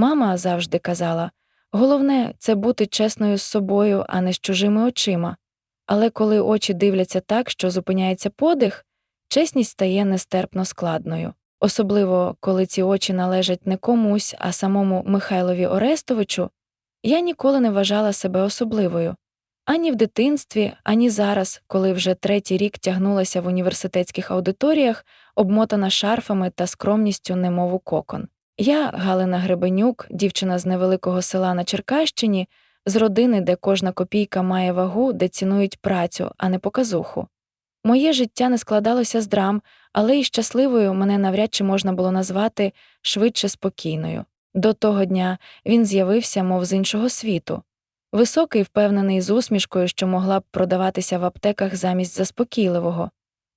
Мама завжди казала головне це бути чесною з собою, а не з чужими очима. Але коли очі дивляться так, що зупиняється подих, чесність стає нестерпно складною. Особливо, коли ці очі належать не комусь, а самому Михайлові Орестовичу, я ніколи не вважала себе особливою ані в дитинстві, ані зараз, коли вже третій рік тягнулася в університетських аудиторіях, обмотана шарфами та скромністю, немову кокон. Я, Галина Гребенюк, дівчина з невеликого села на Черкащині, з родини, де кожна копійка має вагу, де цінують працю, а не показуху. Моє життя не складалося з драм, але й щасливою мене навряд чи можна було назвати швидше спокійною. До того дня він з'явився, мов з іншого світу. Високий, впевнений з усмішкою, що могла б продаватися в аптеках замість заспокійливого.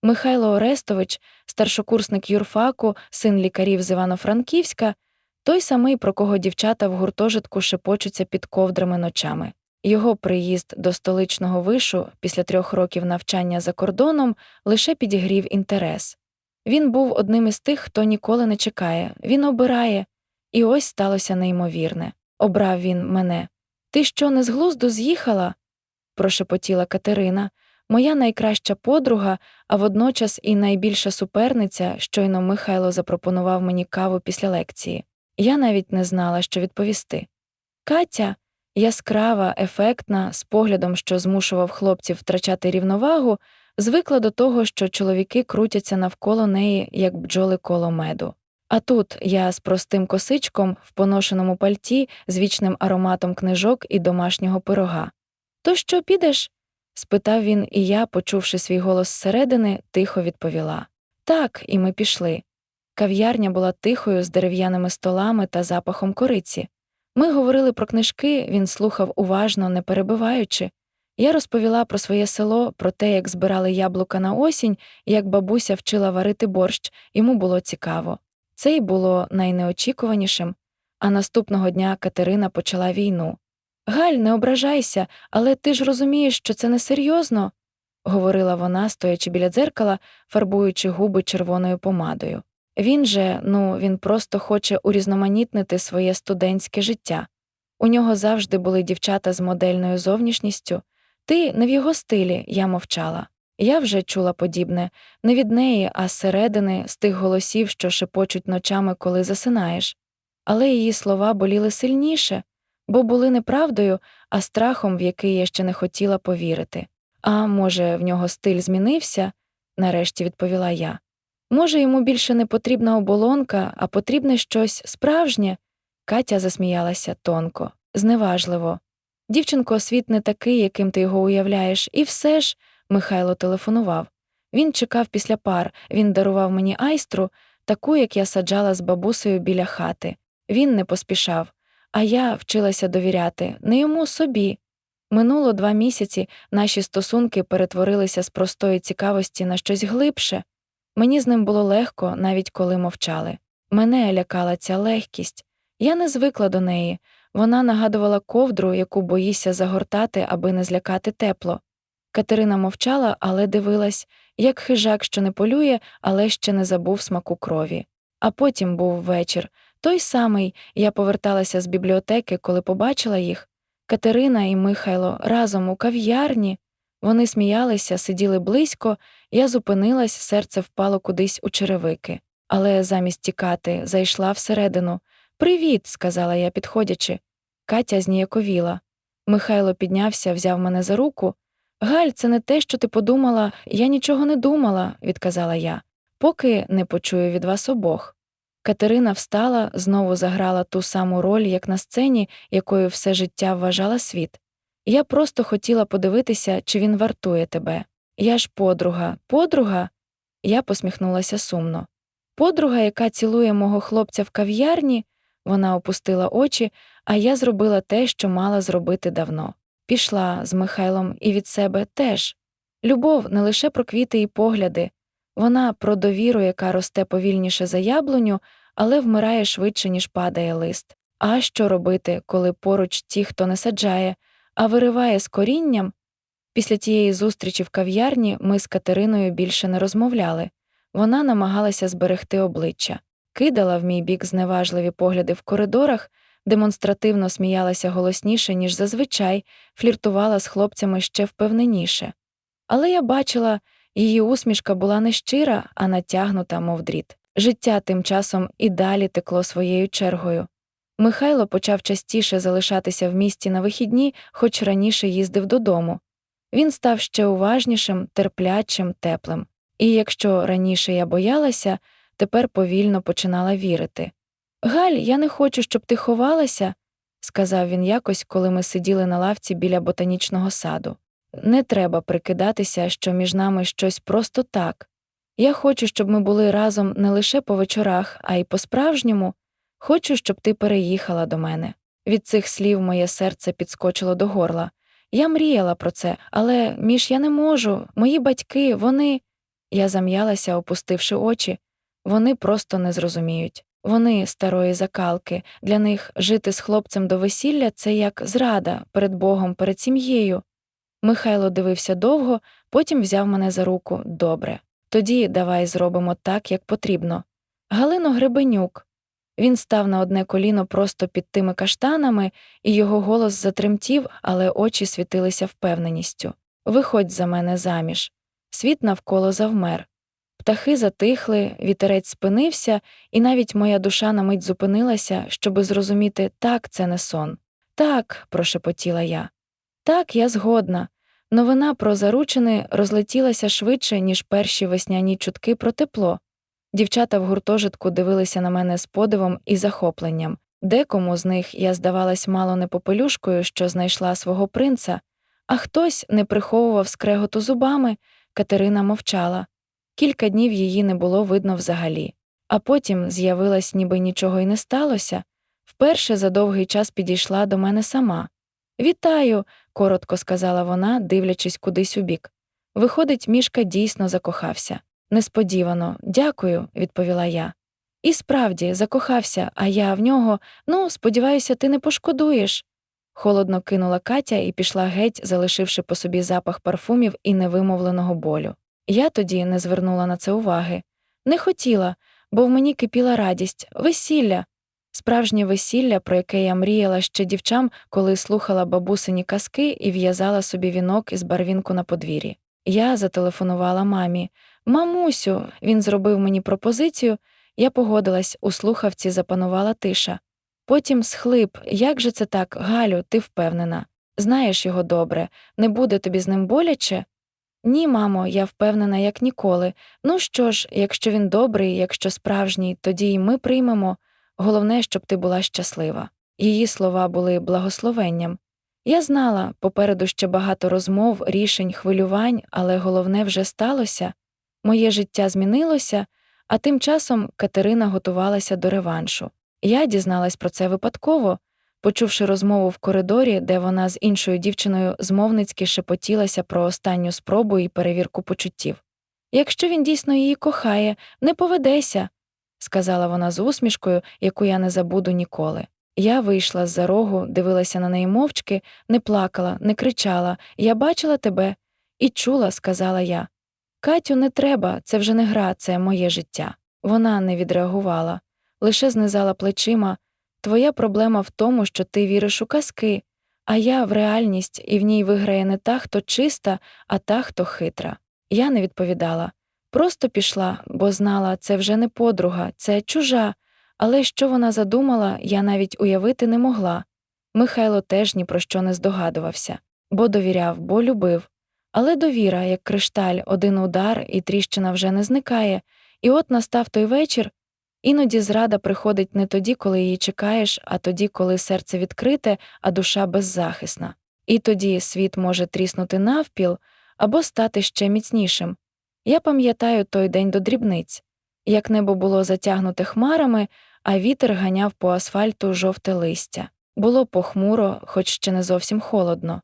Михайло Орестович, старшокурсник юрфаку, син лікарів з Івано-Франківська, той самий, про кого дівчата в гуртожитку шепочуться під ковдрами ночами. Його приїзд до столичного вишу після трьох років навчання за кордоном лише підігрів інтерес. Він був одним із тих, хто ніколи не чекає, він обирає, і ось сталося неймовірне. Обрав він мене. Ти що, не з глузду з'їхала? прошепотіла Катерина, моя найкраща подруга, а водночас і найбільша суперниця, щойно Михайло запропонував мені каву після лекції. Я навіть не знала, що відповісти. Катя, яскрава, ефектна, з поглядом, що змушував хлопців втрачати рівновагу, звикла до того, що чоловіки крутяться навколо неї, як бджоли коло меду. А тут я з простим косичком в поношеному пальті з вічним ароматом книжок і домашнього пирога. То що підеш? Спитав він, і я, почувши свій голос зсередини, тихо відповіла Так, і ми пішли. Кав'ярня була тихою з дерев'яними столами та запахом кориці. Ми говорили про книжки, він слухав уважно, не перебиваючи. Я розповіла про своє село, про те, як збирали яблука на осінь, як бабуся вчила варити борщ, йому було цікаво. Це й було найнеочікуванішим, а наступного дня Катерина почала війну. Галь, не ображайся, але ти ж розумієш, що це несерйозно, говорила вона, стоячи біля дзеркала, фарбуючи губи червоною помадою. Він же, ну, він просто хоче урізноманітнити своє студентське життя. У нього завжди були дівчата з модельною зовнішністю. Ти не в його стилі, я мовчала. Я вже чула подібне не від неї, а зсередини, з тих голосів, що шепочуть ночами, коли засинаєш. Але її слова боліли сильніше, бо були не правдою, а страхом, в який я ще не хотіла повірити. А може, в нього стиль змінився? нарешті відповіла я. Може, йому більше не потрібна оболонка, а потрібне щось справжнє. Катя засміялася тонко, зневажливо. Дівчинко, світ не такий, яким ти його уявляєш, і все ж. Михайло телефонував. Він чекав після пар, він дарував мені айстру, таку, як я саджала з бабусею біля хати. Він не поспішав, а я вчилася довіряти, не йому собі. Минуло два місяці, наші стосунки перетворилися з простої цікавості на щось глибше. Мені з ним було легко, навіть коли мовчали. Мене лякала ця легкість. Я не звикла до неї. Вона нагадувала ковдру, яку боїшся загортати, аби не злякати тепло. Катерина мовчала, але дивилась, як хижак, що не полює, але ще не забув смаку крові. А потім був вечір. Той самий я поверталася з бібліотеки, коли побачила їх. Катерина і Михайло разом у кав'ярні. Вони сміялися, сиділи близько, я зупинилась, серце впало кудись у черевики. Але замість тікати зайшла всередину. Привіт, сказала я, підходячи. Катя зніяковіла. Михайло піднявся, взяв мене за руку. Галь, це не те, що ти подумала, я нічого не думала, відказала я, поки не почую від вас обох. Катерина встала, знову заграла ту саму роль, як на сцені, якою все життя вважала світ. Я просто хотіла подивитися, чи він вартує тебе. Я ж подруга, подруга. Я посміхнулася сумно. Подруга, яка цілує мого хлопця в кав'ярні, вона опустила очі, а я зробила те, що мала зробити давно пішла з Михайлом і від себе теж. Любов не лише про квіти і погляди, вона про довіру, яка росте повільніше за яблуню, але вмирає швидше, ніж падає лист. А що робити, коли поруч ті, хто не саджає, а вириває з корінням? Після тієї зустрічі в кав'ярні ми з Катериною більше не розмовляли. Вона намагалася зберегти обличчя, кидала в мій бік зневажливі погляди в коридорах, демонстративно сміялася голосніше, ніж зазвичай, фліртувала з хлопцями ще впевненіше. Але я бачила, її усмішка була не щира, а натягнута, мов дріт. Життя тим часом і далі текло своєю чергою. Михайло почав частіше залишатися в місті на вихідні, хоч раніше їздив додому. Він став ще уважнішим, терплячим, теплим. І якщо раніше я боялася, тепер повільно починала вірити. Галь, я не хочу, щоб ти ховалася, сказав він якось, коли ми сиділи на лавці біля ботанічного саду. Не треба прикидатися, що між нами щось просто так. Я хочу, щоб ми були разом не лише по вечорах, а й по-справжньому. Хочу, щоб ти переїхала до мене. Від цих слів моє серце підскочило до горла. Я мріяла про це, але між я не можу. Мої батьки, вони. Я зам'ялася, опустивши очі. Вони просто не зрозуміють. Вони старої закалки. Для них жити з хлопцем до весілля це як зрада перед Богом, перед сім'єю. Михайло дивився довго, потім взяв мене за руку добре. Тоді давай зробимо так, як потрібно. Галино Гребенюк. Він став на одне коліно просто під тими каштанами, і його голос затремтів, але очі світилися впевненістю. Виходь за мене заміж. Світ навколо завмер. Птахи затихли, вітерець спинився, і навіть моя душа на мить зупинилася, щоби зрозуміти так, це не сон. Так, прошепотіла я. Так, я згодна. Новина про заручини розлетілася швидше, ніж перші весняні чутки про тепло. Дівчата в гуртожитку дивилися на мене з подивом і захопленням. Декому з них я здавалась мало не попелюшкою, що знайшла свого принца, а хтось не приховував скреготу зубами, Катерина мовчала. Кілька днів її не було видно взагалі, а потім з'явилась, ніби нічого й не сталося. Вперше за довгий час підійшла до мене сама. Вітаю, коротко сказала вона, дивлячись кудись у бік. Виходить, мішка дійсно закохався. Несподівано, дякую, відповіла я. І справді, закохався, а я в нього, ну, сподіваюся, ти не пошкодуєш. Холодно кинула Катя і пішла геть, залишивши по собі запах парфумів і невимовленого болю. Я тоді не звернула на це уваги. Не хотіла, бо в мені кипіла радість, весілля. Справжнє весілля, про яке я мріяла ще дівчам, коли слухала бабусині казки і в'язала собі вінок із барвінку на подвір'ї. Я зателефонувала мамі. Мамусю, він зробив мені пропозицію, я погодилась, у слухавці запанувала тиша. Потім схлип, як же це так, Галю, ти впевнена? Знаєш його добре, не буде тобі з ним боляче? Ні, мамо, я впевнена, як ніколи. Ну що ж, якщо він добрий, якщо справжній, тоді й ми приймемо. Головне, щоб ти була щаслива. Її слова були благословенням. Я знала, попереду ще багато розмов, рішень, хвилювань, але головне вже сталося. Моє життя змінилося, а тим часом Катерина готувалася до реваншу. Я дізналась про це випадково, почувши розмову в коридорі, де вона з іншою дівчиною змовницьки шепотілася про останню спробу і перевірку почуттів. Якщо він дійсно її кохає, не поведеся, сказала вона з усмішкою, яку я не забуду ніколи. Я вийшла з за рогу, дивилася на неї мовчки, не плакала, не кричала Я бачила тебе і чула, сказала я. Катю, не треба, це вже не гра, це моє життя. Вона не відреагувала, лише знизала плечима. Твоя проблема в тому, що ти віриш у казки, а я в реальність, і в ній виграє не та, хто чиста, а та, хто хитра. Я не відповідала. Просто пішла, бо знала, це вже не подруга, це чужа, але що вона задумала, я навіть уявити не могла. Михайло теж ні про що не здогадувався, бо довіряв, бо любив. Але довіра, як кришталь, один удар, і тріщина вже не зникає, і от настав той вечір. Іноді зрада приходить не тоді, коли її чекаєш, а тоді, коли серце відкрите, а душа беззахисна. І тоді світ може тріснути навпіл або стати ще міцнішим. Я пам'ятаю той день до дрібниць, як небо було затягнуте хмарами, а вітер ганяв по асфальту жовте листя. Було похмуро, хоч ще не зовсім холодно.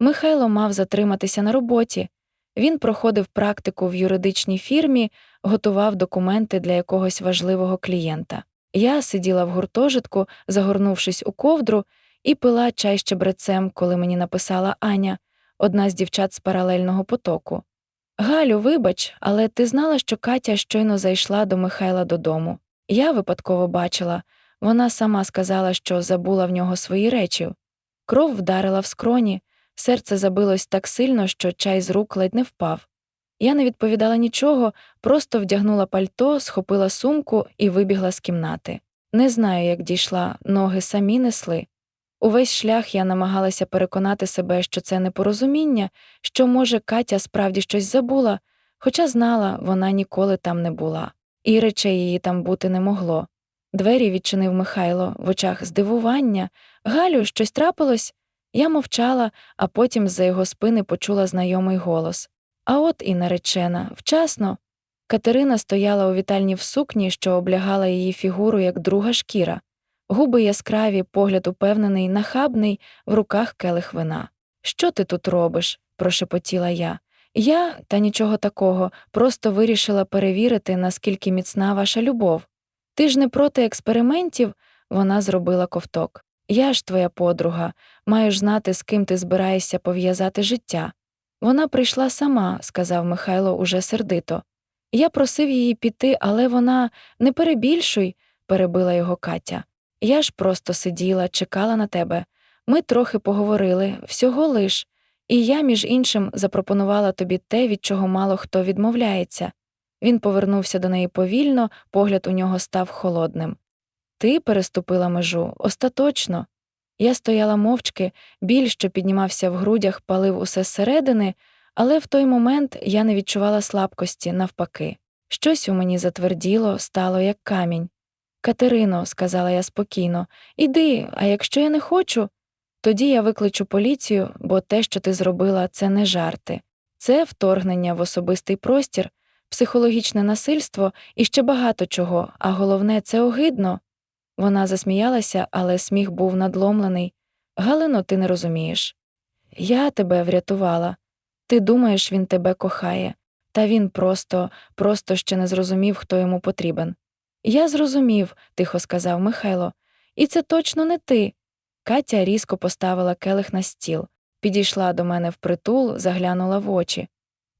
Михайло мав затриматися на роботі. Він проходив практику в юридичній фірмі, готував документи для якогось важливого клієнта. Я сиділа в гуртожитку, загорнувшись у ковдру, і пила чай щебрецем, коли мені написала Аня, одна з дівчат з паралельного потоку. Галю, вибач, але ти знала, що Катя щойно зайшла до Михайла додому. Я випадково бачила, Вона сама сказала, що забула в нього свої речі. Кров вдарила в скроні, серце забилось так сильно, що чай з рук ледь не впав. Я не відповідала нічого, просто вдягнула пальто, схопила сумку і вибігла з кімнати. Не знаю, як дійшла, ноги самі несли. Увесь шлях я намагалася переконати себе, що це непорозуміння, що, може, Катя справді щось забула, хоча знала, вона ніколи там не була, і речей її там бути не могло. Двері відчинив Михайло в очах здивування. Галю, щось трапилось? Я мовчала, а потім з-за його спини почула знайомий голос. А от і наречена, вчасно. Катерина стояла у вітальні в сукні, що облягала її фігуру як друга шкіра, губи яскраві, погляд упевнений, нахабний, в руках келих вина. Що ти тут робиш? прошепотіла я. Я, та нічого такого, просто вирішила перевірити, наскільки міцна ваша любов. Ти ж не проти експериментів, вона зробила ковток. Я ж твоя подруга, маєш знати, з ким ти збираєшся пов'язати життя. Вона прийшла сама, сказав Михайло уже сердито. Я просив її піти, але вона не перебільшуй, перебила його Катя. Я ж просто сиділа, чекала на тебе. Ми трохи поговорили, всього лиш, і я, між іншим, запропонувала тобі те, від чого мало хто відмовляється. Він повернувся до неї повільно, погляд у нього став холодним. Ти переступила межу остаточно. Я стояла мовчки, біль, що піднімався в грудях, палив усе зсередини, але в той момент я не відчувала слабкості, навпаки. Щось у мені затверділо, стало як камінь. Катерино, сказала я спокійно, іди, а якщо я не хочу, тоді я викличу поліцію, бо те, що ти зробила, це не жарти, це вторгнення в особистий простір, психологічне насильство і ще багато чого, а головне, це огидно. Вона засміялася, але сміх був надломлений. Галино, ти не розумієш. Я тебе врятувала. Ти думаєш, він тебе кохає, та він просто, просто ще не зрозумів, хто йому потрібен. Я зрозумів, тихо сказав Михайло, і це точно не ти. Катя різко поставила келих на стіл, підійшла до мене впритул, заглянула в очі.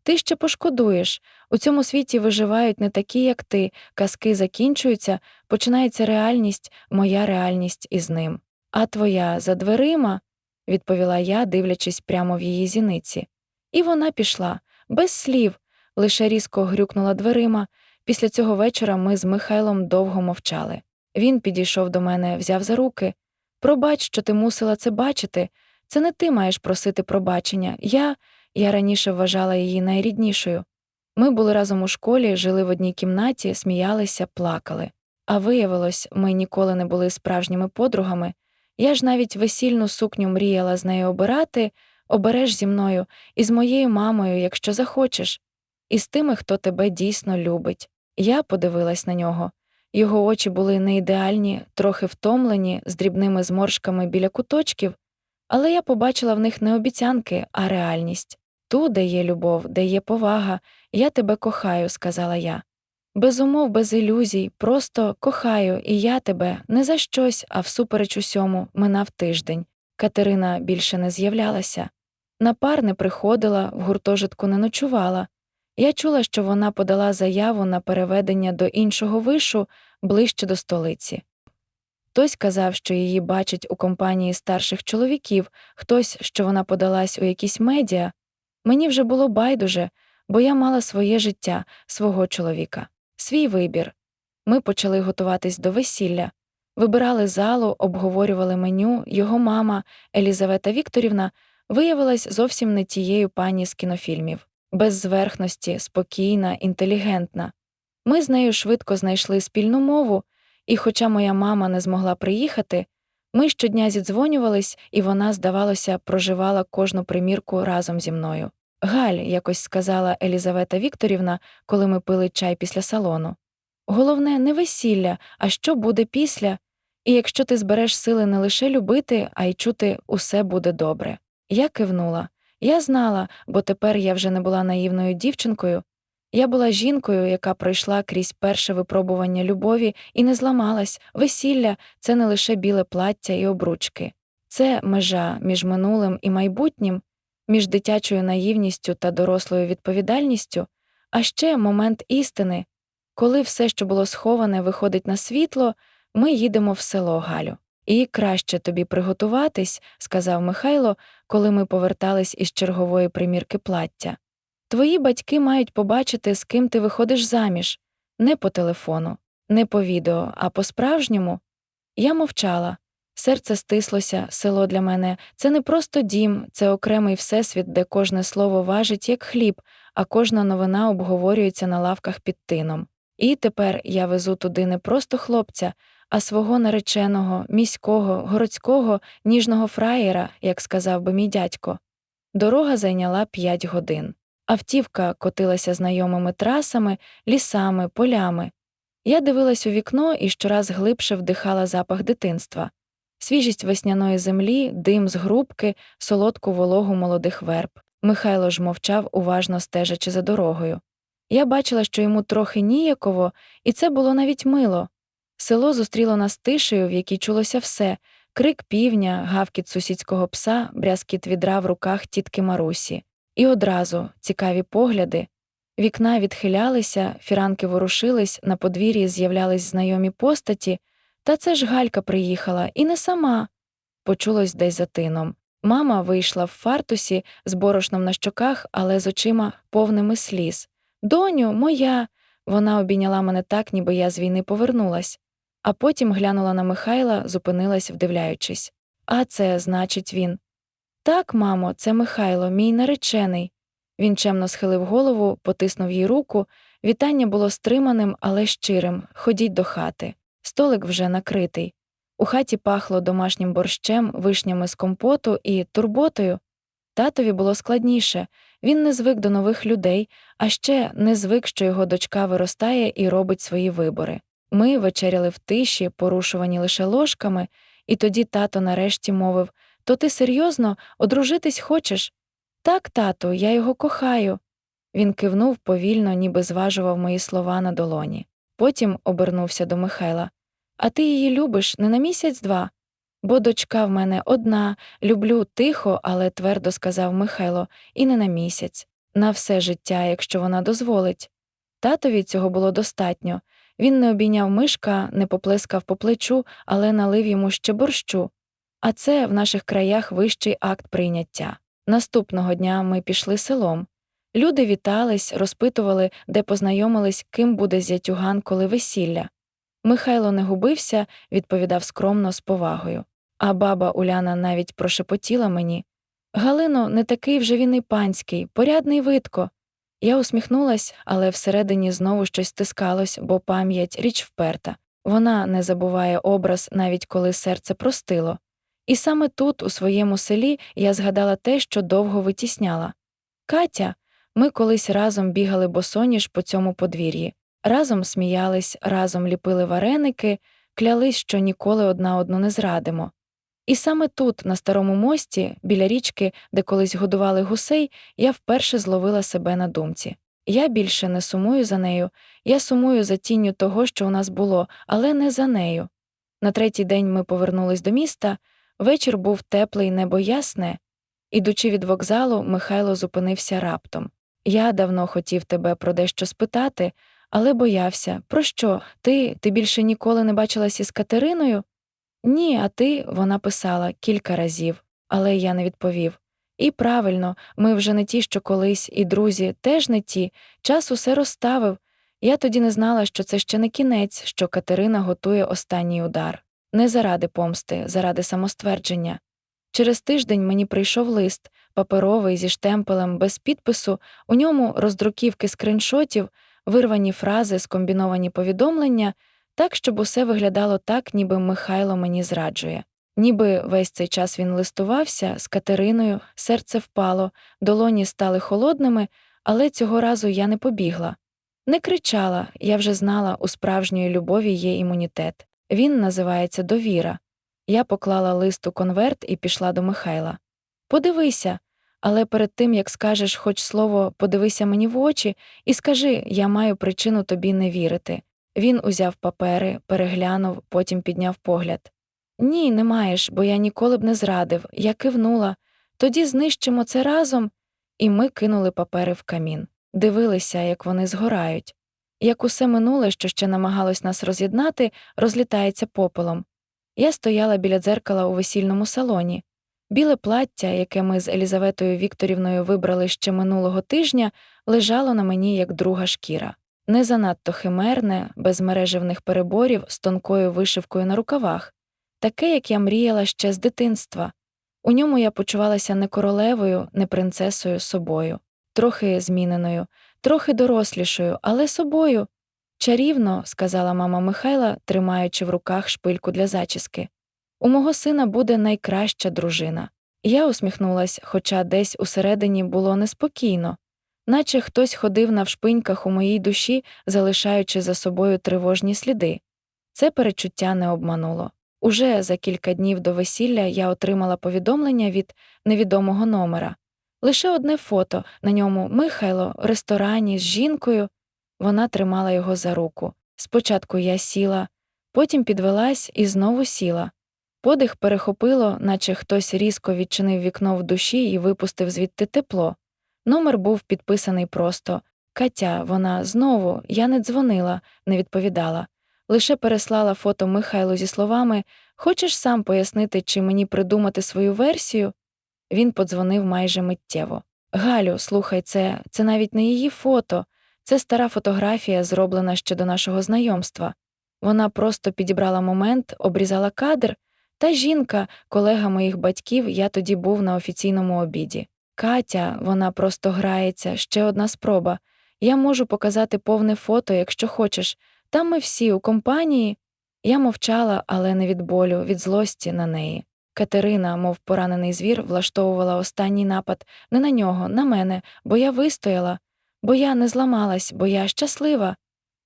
Ти ще пошкодуєш. У цьому світі виживають не такі, як ти, казки закінчуються, починається реальність, моя реальність із ним. А твоя за дверима, відповіла я, дивлячись прямо в її зіниці. І вона пішла, без слів, лише різко грюкнула дверима. Після цього вечора ми з Михайлом довго мовчали. Він підійшов до мене, взяв за руки. Пробач, що ти мусила це бачити. Це не ти маєш просити пробачення. Я. Я раніше вважала її найріднішою. Ми були разом у школі, жили в одній кімнаті, сміялися, плакали. А виявилось, ми ніколи не були справжніми подругами. Я ж навіть весільну сукню мріяла з нею обирати, обереш зі мною і з моєю мамою, якщо захочеш, і з тими, хто тебе дійсно любить. Я подивилась на нього. Його очі були не ідеальні, трохи втомлені, з дрібними зморшками біля куточків, але я побачила в них не обіцянки, а реальність. Ту, де є любов, де є повага, я тебе кохаю, сказала я. Без умов, без ілюзій, просто кохаю, і я тебе не за щось, а всупереч усьому минав тиждень. Катерина більше не з'являлася. На пар не приходила, в гуртожитку не ночувала. Я чула, що вона подала заяву на переведення до іншого вишу ближче до столиці. Хтось казав, що її бачать у компанії старших чоловіків, хтось, що вона подалась у якісь медіа. Мені вже було байдуже, бо я мала своє життя, свого чоловіка, свій вибір. Ми почали готуватись до весілля, вибирали залу, обговорювали меню, його мама, Елізавета Вікторівна, виявилась зовсім не тією пані з кінофільмів, без зверхності, спокійна, інтелігентна. Ми з нею швидко знайшли спільну мову. І, хоча моя мама не змогла приїхати, ми щодня зідзвонювались, і вона, здавалося, проживала кожну примірку разом зі мною. Галь, якось сказала Елізавета Вікторівна, коли ми пили чай після салону. Головне, не весілля, а що буде після, і якщо ти збереш сили не лише любити, а й чути усе буде добре. Я кивнула. Я знала, бо тепер я вже не була наївною дівчинкою, я була жінкою, яка пройшла крізь перше випробування любові і не зламалась. Весілля це не лише біле плаття і обручки, це межа між минулим і майбутнім, між дитячою наївністю та дорослою відповідальністю, а ще момент істини, коли все, що було сховане, виходить на світло, Ми їдемо в село, Галю. І краще тобі приготуватись, сказав Михайло, коли ми повертались із чергової примірки плаття. Твої батьки мають побачити, з ким ти виходиш заміж, не по телефону, не по відео, а по-справжньому. Я мовчала. Серце стислося, село для мене це не просто дім, це окремий всесвіт, де кожне слово важить як хліб, а кожна новина обговорюється на лавках під тином. І тепер я везу туди не просто хлопця, а свого нареченого, міського, городського, ніжного фраєра, як сказав би мій дядько. Дорога зайняла п'ять годин. Автівка котилася знайомими трасами, лісами, полями. Я дивилась у вікно і щораз глибше вдихала запах дитинства, свіжість весняної землі, дим з грубки, солодку вологу молодих верб. Михайло ж мовчав, уважно стежачи за дорогою. Я бачила, що йому трохи ніяково, і це було навіть мило. Село зустріло нас тишею, в якій чулося все крик півня, гавкіт сусідського пса, брязкіт відра в руках тітки Марусі. І одразу цікаві погляди. Вікна відхилялися, фіранки ворушились, на подвір'ї з'являлись знайомі постаті, та це ж Галька приїхала, і не сама. Почулось десь за тином. Мама вийшла в фартусі з борошном на щоках, але з очима повними сліз. Доню, моя. Вона обійняла мене так, ніби я з війни повернулась, а потім глянула на Михайла, зупинилась, вдивляючись. А це, значить, він. Так, мамо, це Михайло, мій наречений. Він чемно схилив голову, потиснув їй руку. Вітання було стриманим, але щирим. Ходіть до хати. Столик вже накритий. У хаті пахло домашнім борщем, вишнями з компоту і турботою. Татові було складніше він не звик до нових людей, а ще не звик, що його дочка виростає і робить свої вибори. Ми вечеряли в тиші, порушувані лише ложками, і тоді тато нарешті мовив То ти серйозно одружитись хочеш? Так, тату, я його кохаю. Він кивнув повільно, ніби зважував мої слова на долоні. Потім обернувся до Михайла. А ти її любиш не на місяць два? Бо дочка в мене одна, люблю тихо, але твердо сказав Михайло, і не на місяць, на все життя, якщо вона дозволить. Татові цього було достатньо. Він не обійняв мишка, не поплескав по плечу, але налив йому ще борщу. А це в наших краях вищий акт прийняття. Наступного дня ми пішли селом. Люди вітались, розпитували, де познайомились, ким буде зятюган, коли весілля. Михайло не губився, відповідав скромно з повагою. А баба Уляна навіть прошепотіла мені Галино, не такий вже він і панський, порядний видко. Я усміхнулась, але всередині знову щось стискалось, бо пам'ять річ вперта. Вона не забуває образ, навіть коли серце простило. І саме тут, у своєму селі, я згадала те, що довго витісняла. Катя, ми колись разом бігали босоніж по цьому подвір'ї, разом сміялись, разом ліпили вареники, клялись, що ніколи одна одну не зрадимо. І саме тут, на старому мості, біля річки, де колись годували гусей, я вперше зловила себе на думці. Я більше не сумую за нею, я сумую за тінню того, що у нас було, але не за нею. На третій день ми повернулись до міста. Вечір був теплий, небо ясне. Ідучи від вокзалу, Михайло зупинився раптом. Я давно хотів тебе про дещо спитати, але боявся. Про що? Ти ти більше ніколи не бачилась із Катериною? Ні, а ти, вона писала кілька разів, але я не відповів. І правильно, ми вже не ті, що колись, і друзі, теж не ті, час усе розставив. Я тоді не знала, що це ще не кінець, що Катерина готує останній удар. Не заради помсти, заради самоствердження. Через тиждень мені прийшов лист, паперовий зі штемпелем, без підпису, у ньому роздруківки скриншотів, вирвані фрази, скомбіновані повідомлення, так, щоб усе виглядало так, ніби Михайло мені зраджує. Ніби весь цей час він листувався з Катериною, серце впало, долоні стали холодними, але цього разу я не побігла. Не кричала, я вже знала, у справжньої любові є імунітет. Він називається довіра. Я поклала лист у конверт і пішла до Михайла. Подивися, але перед тим як скажеш хоч слово подивися мені в очі і скажи я маю причину тобі не вірити. Він узяв папери, переглянув, потім підняв погляд. Ні, не маєш, бо я ніколи б не зрадив. Я кивнула. Тоді знищимо це разом. І ми кинули папери в камін, дивилися, як вони згорають. як усе минуле, що ще намагалось нас роз'єднати, розлітається попелом. Я стояла біля дзеркала у весільному салоні. Біле плаття, яке ми з Елізаветою Вікторівною вибрали ще минулого тижня, лежало на мені як друга шкіра. Не занадто химерне, без мережевних переборів з тонкою вишивкою на рукавах, таке, як я мріяла ще з дитинства. У ньому я почувалася не королевою, не принцесою собою, трохи зміненою, трохи дорослішою, але собою. Чарівно, сказала мама Михайла, тримаючи в руках шпильку для зачіски. У мого сина буде найкраща дружина. Я усміхнулась, хоча десь усередині було неспокійно, наче хтось ходив навшпиньках у моїй душі, залишаючи за собою тривожні сліди. Це перечуття не обмануло. Уже за кілька днів до весілля я отримала повідомлення від невідомого номера. Лише одне фото на ньому Михайло в ресторані з жінкою. Вона тримала його за руку. Спочатку я сіла, потім підвелась і знову сіла. Подих перехопило, наче хтось різко відчинив вікно в душі і випустив звідти тепло. Номер був підписаний просто Катя, вона знову, я не дзвонила, не відповідала. Лише переслала фото Михайлу зі словами Хочеш сам пояснити, чи мені придумати свою версію? Він подзвонив майже миттєво. Галю, слухай, це, це навіть не її фото, це стара фотографія, зроблена ще до нашого знайомства. Вона просто підібрала момент, обрізала кадр, та жінка, колега моїх батьків, я тоді був на офіційному обіді. Катя, вона просто грається, ще одна спроба. Я можу показати повне фото, якщо хочеш. Там ми всі у компанії. Я мовчала, але не від болю, від злості на неї. Катерина, мов поранений звір, влаштовувала останній напад не на нього, на мене, бо я вистояла, бо я не зламалась, бо я щаслива.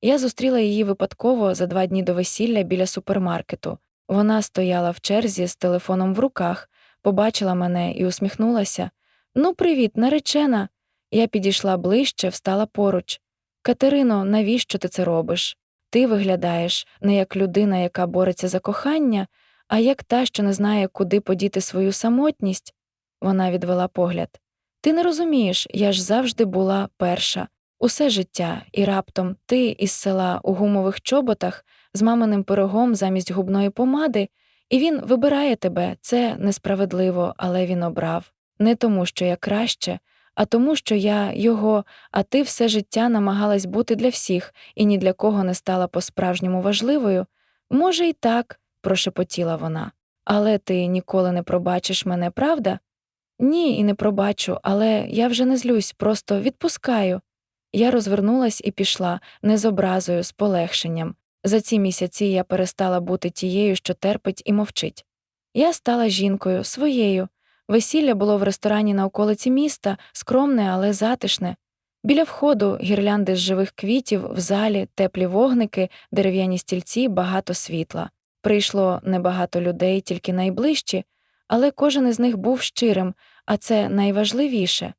Я зустріла її випадково за два дні до весілля біля супермаркету. Вона стояла в черзі з телефоном в руках, побачила мене і усміхнулася. Ну, привіт, наречена. Я підійшла ближче, встала поруч. Катерино, навіщо ти це робиш? Ти виглядаєш не як людина, яка бореться за кохання, а як та, що не знає, куди подіти свою самотність. Вона відвела погляд. Ти не розумієш, я ж завжди була перша. Усе життя, і раптом ти із села у гумових чоботах з маминим пирогом замість губної помади, і він вибирає тебе. Це несправедливо, але він обрав. Не тому, що я краще, а тому, що я його, а ти все життя намагалась бути для всіх і ні для кого не стала по-справжньому важливою. Може, і так, прошепотіла вона. Але ти ніколи не пробачиш мене, правда? Ні, і не пробачу, але я вже не злюсь, просто відпускаю. Я розвернулась і пішла, не з образою, з полегшенням. За ці місяці я перестала бути тією, що терпить і мовчить. Я стала жінкою, своєю. Весілля було в ресторані на околиці міста, скромне, але затишне. Біля входу гірлянди з живих квітів, в залі, теплі вогники, дерев'яні стільці, багато світла. Прийшло небагато людей, тільки найближчі, але кожен із них був щирим, а це найважливіше.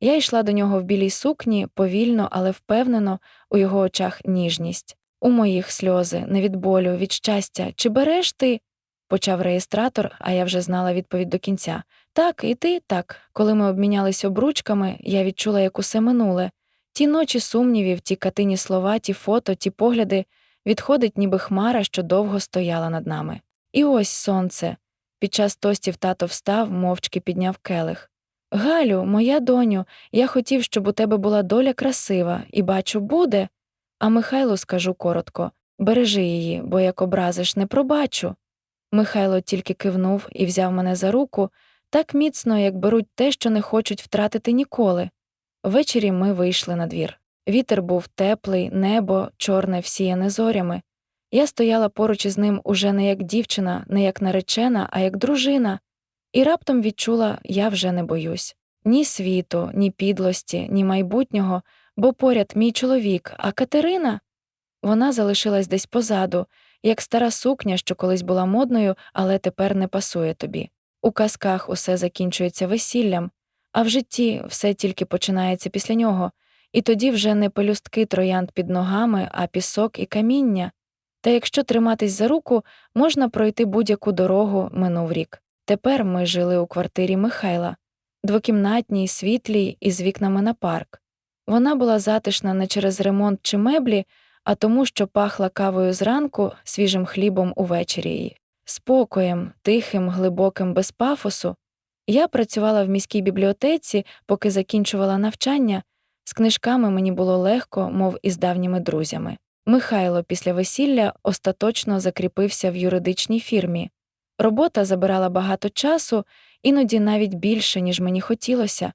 Я йшла до нього в білій сукні, повільно, але впевнено, у його очах ніжність. У моїх сльози, не від болю, від щастя. Чи береш ти? Почав реєстратор, а я вже знала відповідь до кінця. Так, і ти так. Коли ми обмінялись обручками, я відчула, як усе минуле. Ті ночі сумнівів, ті катині слова, ті фото, ті погляди відходить, ніби хмара, що довго стояла над нами. І ось сонце. Під час тостів тато встав, мовчки підняв келих. Галю, моя доню, я хотів, щоб у тебе була доля красива, і бачу, буде. А Михайлу скажу коротко бережи її, бо як образиш, не пробачу. Михайло тільки кивнув і взяв мене за руку так міцно, як беруть те, що не хочуть втратити ніколи. Ввечері ми вийшли на двір. Вітер був теплий, небо, чорне, всіяне зорями. Я стояла поруч із ним уже не як дівчина, не як наречена, а як дружина, і раптом відчула, я вже не боюсь ні світу, ні підлості, ні майбутнього, бо поряд мій чоловік, а Катерина. Вона залишилась десь позаду, як стара сукня, що колись була модною, але тепер не пасує тобі. У казках усе закінчується весіллям, а в житті все тільки починається після нього, і тоді вже не пелюстки троянд під ногами, а пісок і каміння. Та якщо триматись за руку, можна пройти будь-яку дорогу минув рік. Тепер ми жили у квартирі Михайла, двокімнатній, світлій, із вікнами на парк. Вона була затишна не через ремонт чи меблі, а тому, що пахла кавою зранку, свіжим хлібом увечері її, спокоєм, тихим, глибоким, без пафосу. Я працювала в міській бібліотеці, поки закінчувала навчання. З книжками мені було легко, мов із давніми друзями. Михайло після весілля остаточно закріпився в юридичній фірмі. Робота забирала багато часу, іноді навіть більше, ніж мені хотілося,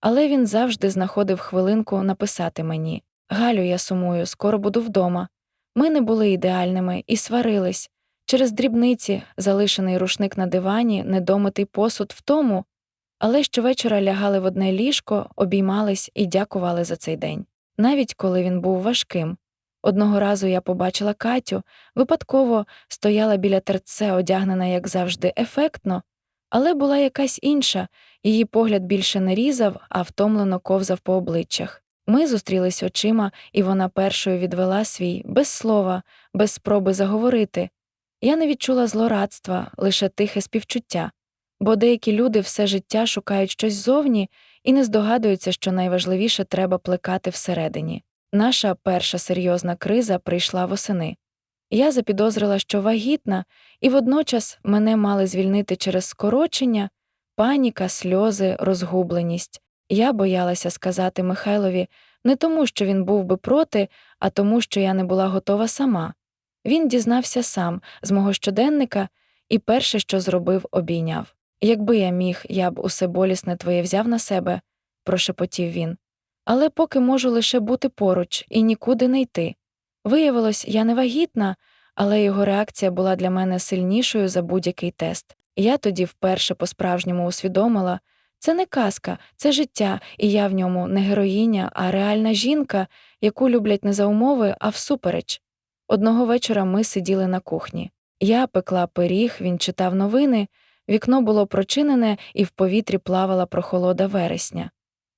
але він завжди знаходив хвилинку написати мені Галю, я сумую, скоро буду вдома. Ми не були ідеальними і сварились. Через дрібниці, залишений рушник на дивані, недомитий посуд в тому, але щовечора лягали в одне ліжко, обіймались і дякували за цей день, навіть коли він був важким. Одного разу я побачила Катю, випадково стояла біля терце, одягнена, як завжди, ефектно, але була якась інша, її погляд більше не різав, а втомлено ковзав по обличчях. Ми зустрілись очима, і вона першою відвела свій, без слова, без спроби заговорити. Я не відчула злорадства, лише тихе співчуття, бо деякі люди все життя шукають щось зовні і не здогадуються, що найважливіше треба плекати всередині. Наша перша серйозна криза прийшла восени. Я запідозрила, що вагітна, і водночас мене мали звільнити через скорочення, паніка, сльози, розгубленість. Я боялася сказати Михайлові не тому, що він був би проти, а тому, що я не була готова сама. Він дізнався сам з мого щоденника і перше, що зробив, обійняв. Якби я міг, я б усе болісне твоє взяв на себе, прошепотів він. Але поки можу лише бути поруч і нікуди не йти. Виявилось, я не вагітна, але його реакція була для мене сильнішою за будь-який тест. Я тоді вперше по-справжньому усвідомила це не казка, це життя, і я в ньому не героїня, а реальна жінка, яку люблять не за умови, а всупереч. Одного вечора ми сиділи на кухні. Я пекла пиріг, він читав новини, вікно було прочинене, і в повітрі плавала прохолода вересня.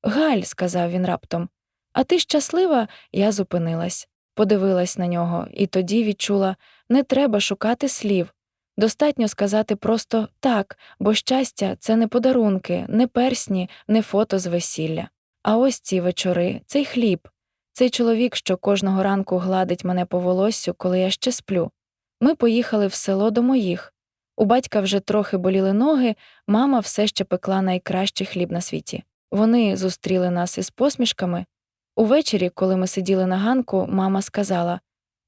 Галь, сказав він раптом, а ти щаслива? Я зупинилась, подивилась на нього, і тоді відчула не треба шукати слів. Достатньо сказати просто так, бо щастя це не подарунки, не персні, не фото з весілля. А ось ці вечори, цей хліб, цей чоловік, що кожного ранку гладить мене по волоссю, коли я ще сплю. Ми поїхали в село до моїх. У батька вже трохи боліли ноги, мама все ще пекла найкращий хліб на світі. Вони зустріли нас із посмішками. Увечері, коли ми сиділи на ганку, мама сказала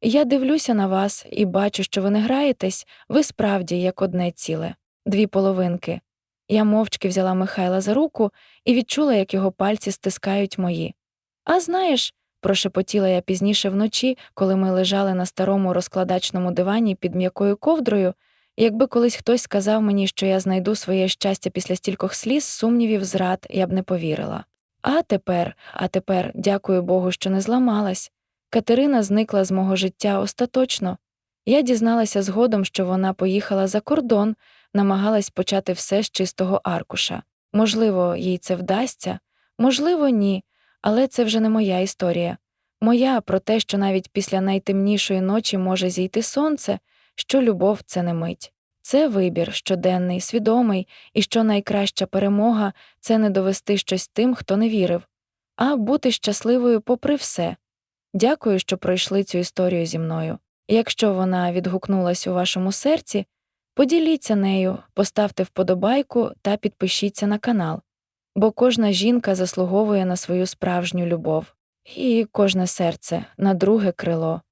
Я дивлюся на вас і бачу, що ви не граєтесь, ви справді як одне ціле, дві половинки. Я мовчки взяла Михайла за руку і відчула, як його пальці стискають мої. А знаєш, прошепотіла я пізніше вночі, коли ми лежали на старому розкладачному дивані під м'якою ковдрою, якби колись хтось сказав мені, що я знайду своє щастя після стількох сліз, сумнівів, зрад, я б не повірила. А тепер, а тепер, дякую Богу, що не зламалась. Катерина зникла з мого життя остаточно. Я дізналася згодом, що вона поїхала за кордон, намагалась почати все з чистого аркуша. Можливо, їй це вдасться, можливо, ні, але це вже не моя історія. Моя про те, що навіть після найтемнішої ночі може зійти сонце, що любов це не мить. Це вибір щоденний, свідомий, і що найкраща перемога це не довести щось тим, хто не вірив, а бути щасливою попри все. Дякую, що пройшли цю історію зі мною. Якщо вона відгукнулась у вашому серці, поділіться нею, поставте вподобайку та підпишіться на канал, бо кожна жінка заслуговує на свою справжню любов, і кожне серце на друге крило.